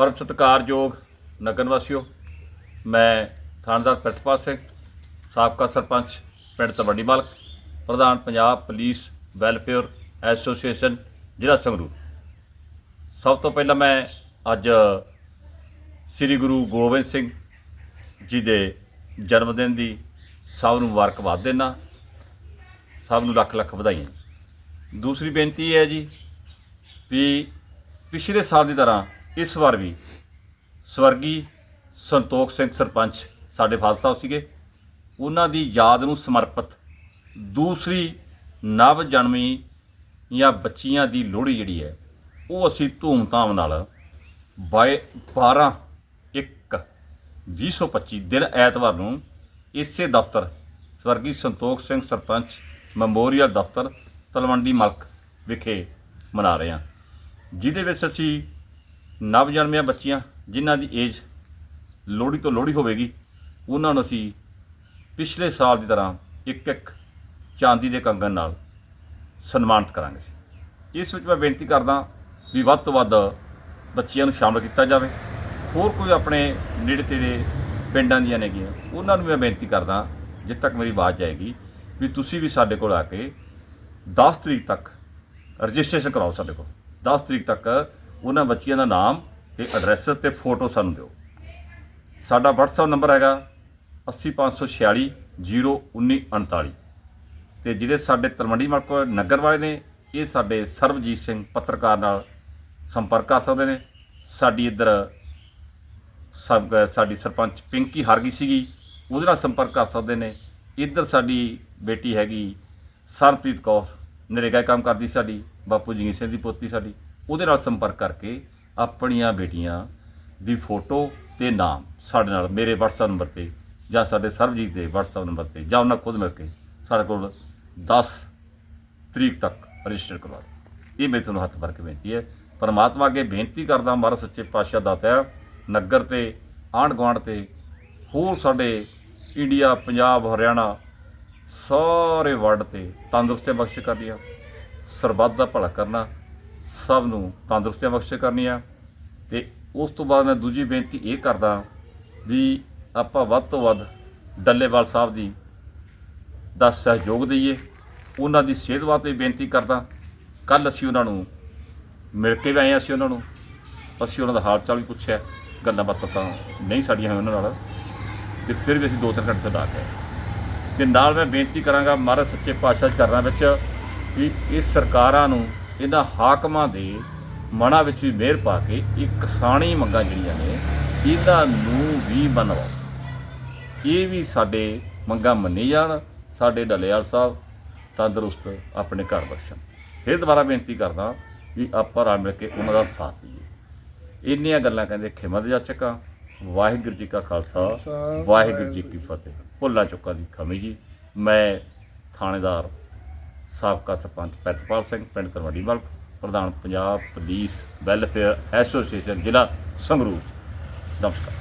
ਪਰਮ ਸਤਿਕਾਰਯੋਗ ਨਗਰ ਵਾਸੀਓ, ਮੈਂ ਥਾਣੇਦਾਰ ਪ੍ਰਿਤਪਾਲ ਸਿੰਘ, ਸਾਬਕਾ ਸਰਪੰਚ ਪਿੰਡ ਤਵੱਡੀ ਮਾਲਕ, ਪ੍ਰਧਾਨ ਪੰਜਾਬ ਪੁਲਿਸ ਵੈਲਫੇਅਰ ਐਸੋਸੀਏਸ਼ਨ, ਜ਼ਿਲ੍ਹਾ ਸੰਗਰੂਰ। ਸਭ ਤੋਂ ਪਹਿਲਾਂ ਮੈਂ ਅੱਜ ਸ੍ਰੀ ਗੁਰੂ ਗੋਬਿੰਦ ਸਿੰਘ ਜੀ ਦੇ ਜਨਮ ਦਿਨ ਦੀ ਸਭ ਨੂੰ ਮੁਬਾਰਕਬਾਦ ਦੇਣਾ ਸਭ ਨੂੰ ਲੱਖ ਲੱਖ ਵਧਾਈਆਂ। ਦੂਸਰੀ ਬੇਨਤੀ ਇਹ ਹੈ ਜੀ ਵੀ ਪਿਛਲੇ ਸਾਲ ਦੀ ਤਰ੍ਹਾਂ ਇਸ ਵਾਰ ਵੀ ਸਵਰਗੀ ਸੰਤੋਖ ਸਿੰਘ ਸਰਪੰਚ ਸਾਡੇ ਫਾਦਰ ਸਾਹਿਬ ਸੀਗੇ। ਉਹਨਾਂ ਦੀ ਯਾਦ ਨੂੰ ਸਮਰਪਿਤ ਦੂਸਰੀ ਨਵ ਜਨਮੀ ਜਾਂ ਬੱਚੀਆਂ ਦੀ ਲੋਹੜੀ ਜਿਹੜੀ ਹੈ, ਉਹ ਅਸੀਂ ਧੂਮਧਾਮ ਨਾਲ ਬਾਏ 12 1 2025 ਦਿਨ ਐਤਵਾਰ ਨੂੰ ਇਸੇ ਦਫ਼ਤਰ ਸਵਰਗੀ ਸੰਤੋਖ ਸਿੰਘ ਸਰਪੰਚ ਮੈਮੋਰੀਅਲ ਦਫ਼ਤਰ ਤਲਵੰਡੀ ਮਲਕ ਵਿਖੇ ਮਨਾ ਰਹੇ ਹਾਂ। ਜਿਹਦੇ ਵਿੱਚ ਅਸੀਂ ਨਵਜਨਮੀਆਂ ਬੱਚੀਆਂ ਜਿਨ੍ਹਾਂ ਦੀ ਏਜ ਲੋਹੜੀ ਤੋਂ ਲੋਹੜੀ ਹੋਵੇਗੀ, ਉਹਨਾਂ ਨੂੰ ਅਸੀਂ ਪਿਛਲੇ ਸਾਲ ਦੀ ਤਰ੍ਹਾਂ ਇੱਕ ਇੱਕ ਚਾਂਦੀ ਦੇ ਕੰਗਣ ਨਾਲ ਸਨਮਾਨਿਤ ਕਰਾਂਗੇ ਇਸ ਵਿੱਚ ਮੈਂ ਬੇਨਤੀ ਕਰਦਾ ਵੀ ਵੱਧ ਤੋਂ ਵੱਧ ਬੱਚਿਆਂ ਨੂੰ ਸ਼ਾਮਲ ਕੀਤਾ ਜਾਵੇ। ਹੋਰ ਕੋਈ ਆਪਣੇ ਨੇੜੇ ਤੇੜੇ ਪਿੰਡਾਂ ਦੀਆਂ ਨੇਗੀਆਂ ਉਹਨਾਂ ਨੂੰ ਮੈਂ ਬੇਨਤੀ ਕਰਦਾ ਜਿੱਥੇ ਤੱਕ ਮੇਰੀ ਆਵਾਜ਼ ਜਾਏਗੀ, ਵੀ ਤੁਸੀਂ ਵੀ ਸਾਡੇ ਕੋਲ ਆ ਕੇ 10 ਤਰੀਕ ਤੱਕ ਰਜਿਸਟ੍ਰੇਸ਼ਨ ਕਰਾਓ ਸਾਡੇ ਕੋਲ। 10 ਤਰੀਕ ਤੱਕ ਉਹਨਾਂ ਬੱਚਿਆਂ ਦਾ ਨਾਮ ਤੇ ਐਡਰੈਸ ਤੇ ਫੋਟੋ ਸਾਨੂੰ ਦਿਓ। ਸਾਡਾ WhatsApp ਨੰਬਰ ਹੈਗਾ 80546 01939 ਤੇ ਜਿਹੜੇ ਸਾਡੇ ਤਲਵੰਡੀ ਮਲਕ ਨਗਰ ਵਾਲੇ ਨੇ, ਇਹ ਸਾਡੇ ਸਰਬਜੀਤ ਸਿੰਘ ਪੱਤਰਕਾਰ ਨਾਲ ਸੰਪਰਕ ਕਰ ਸਕਦੇ ਨੇ। ਸਾਡੀ ਇੱਧਰ ਸਭ, ਸਾਡੀ ਸਰਪੰਚ ਪਿੰਕੀ ਹਰ ਸੀਗੀ, ਉਹਦੇ ਨਾਲ ਸੰਪਰਕ ਕਰ ਸਕਦੇ ਨੇ। ਇੱਧਰ ਸਾਡੀ ਬੇਟੀ ਹੈਗੀ ਸਰਪ੍ਰੀਤ ਕੌਰ, ਨਰੇਗਾ ਕੰਮ ਕਰਦੀ ਸਾਡੀ, ਬਾਪੂ ਜੀ ਸਿੰਘ ਦੀ ਪੋਤੀ ਸਾਡੀ। ਉਹਦੇ ਨਾਲ ਸੰਪਰਕ ਕਰਕੇ ਆਪਣੀਆਂ ਬੇਟੀਆਂ ਦੀ ਫੋਟੋ ਤੇ ਨਾਮ ਸਾਡੇ ਨਾਲ, ਮੇਰੇ WhatsApp ਨੰਬਰ ਤੇ ਜਾਂ ਸਾਡੇ ਸਰਬਜੀਤ ਦੇ WhatsApp ਨੰਬਰ ਤੇ ਜਾਂ ਉਹਨਾਂ ਖੁਦ ਮਿਲ ਕੇ ਸਾਡੇ ਕੋਲ 10 ਤਰੀਕ ਤੱਕ ਰਜਿਸਟਰ ਕਰਵਾ ਦਿਓ। ਇਹ ਮੇਰੀ ਤੁਹਾਨੂੰ ਹੱਥ ਭਰ ਕੇ ਬੇਨਤੀ ਹੈ। ਪਰਮਾਤਮਾ ਅੱਗੇ ਬੇਨਤੀ ਕਰਦਾ, ਮਹਾਰਾਜ ਸੱਚੇ ਪਾਤਸ਼ਾਹ ਦਾਤਾ ਨਗਰ ਤੇ, ਆਂਢ ਗੁਆਂਢ ਤੇ, ਹੋਰ ਸਾਡੇ ਇੰਡੀਆ, ਪੰਜਾਬ, ਹਰਿਆਣਾ, ਸਾਰੇ ਵਰਲਡ ਤੇ ਤੰਦਰੁਸਤੀਆਂ ਬਖਸ਼ ਕਰਨੀਆਂ ਸਰਬੱਤ ਦਾ ਭਲਾ ਕਰਨਾ। ਸਭ ਨੂੰ ਤੰਦਰੁਸਤੀਆਂ ਬਖਸ਼ ਕਰਨੀਆਂ ਤੇ ਉਸ ਤੋਂ ਬਾਅਦ ਮੈਂ ਦੂਜੀ ਬੇਨਤੀ ਇਹ ਕਰਦਾ ਵੀ ਆਪਾਂ ਵੱਧ ਤੋਂ ਵੱਧ ਡੱਲੇਵਾਲ ਸਾਹਿਬ ਦੀ ਦਾ ਸਹਿਯੋਗ ਦਈਏ। ਉਹਨਾਂ ਦੀ ਸਿਹਤ ਵਾਸਤੇ ਬੇਨਤੀ ਕਰਦਾ। ਕੱਲ ਅਸੀਂ ਉਹਨਾਂ ਨੂੰ ਮਿਲ ਕੇ ਵੀ ਆਏ ਹਾਂ ਅਸੀਂ ਉਹਨਾਂ ਨੂੰ। ਅਸੀਂ ਉਹਨਾਂ ਦਾ ਹਾਲ ਚਾਲ ਵੀ ਪੁੱਛਿਆ। ਗੱਲਾਂ ਬਾਤਾਂ ਤਾਂ ਨਹੀਂ ਸਾਡੀਆਂ ਹੋਈਆਂ ਉਹਨਾਂ ਨਾਲ। ਤੇ ਫਿਰ ਵੀ ਅਸੀਂ ਦੋ ਤਿੰਨ ਘੰਟੇ ਤੱਕ ਆ ਗਏ। ਤੇ ਨਾਲ ਮੈਂ ਬੇਨਤੀ ਕਰਾਂਗਾ ਮਹਾਰਾਜ ਸੱਚੇ ਪਾਤਸ਼ਾਹ ਚਰਨਾਂ ਵਿੱਚ ਵੀ ਇਹ ਸਰਕਾਰਾਂ ਨੂੰ ਇਹਨਾਂ ਹਾਕਮਾਂ ਦੇ ਮਨਾਂ ਵਿੱਚ ਵੀ ਮਿਹਰ ਪਾ ਕੇ ਇਹ ਕਿਸਾਨੀ ਮੰਗਾਂ ਜਿਹੜੀਆਂ ਨੇ ਇਹਨਾਂ ਨੂੰ ਵੀ ਮੰਨਵਾਓ। ਇਹ ਵੀ ਸਾਡੇ ਮੰਗਾਂ ਮੰਨੀ ਜਾਣ ਸਾਡੇ ਡੱਲੇਵਾਲ ਸਾਹਿਬ ਤੰਦਰੁਸਤ ਆਪਣੇ ਘਰ ਬਖਸ਼ਣ। ਫਿਰ ਦੁਬਾਰਾ ਬੇਨਤੀ ਕਰਦਾ ਵੀ ਆਪਾਂ ਰਲ ਮਿਲ ਕੇ ਉਹਨਾਂ ਦਾ ਸਾਥ ਦਈਏ। ਇੰਨੀਆਂ ਗੱਲਾਂ ਕਹਿੰਦੇ ਖਿਮਤ ਜਾਚਕਾਂ ਵਾਹਿਗੁਰੂ ਜੀ ਕਾ ਖਾਲਸਾ ਵਾਹਿਗੁਰੂ ਜੀ ਕੀ ਫਤਿਹ। ਭੁੱਲਾ ਚੁੱਕਾ ਦੀ ਖਮੀ ਜੀ। ਮੈਂ ਥਾਣੇਦਾਰ ਸਾਬਕਾ ਸਰਪੰਚ ਪ੍ਰਿਤਪਾਲ ਸਿੰਘ, ਪਿੰਡ ਤਰਵੜੀ ਮਲਕ ਪ੍ਰਧਾਨ ਪੰਜਾਬ ਪੁਲਿਸ ਵੈਲਫੇਅਰ ਐਸੋਸੀਏਸ਼ਨ ਜ਼ਿਲ੍ਹਾ ਸੰਗਰੂਰ। ਨਮਸਕਾਰ।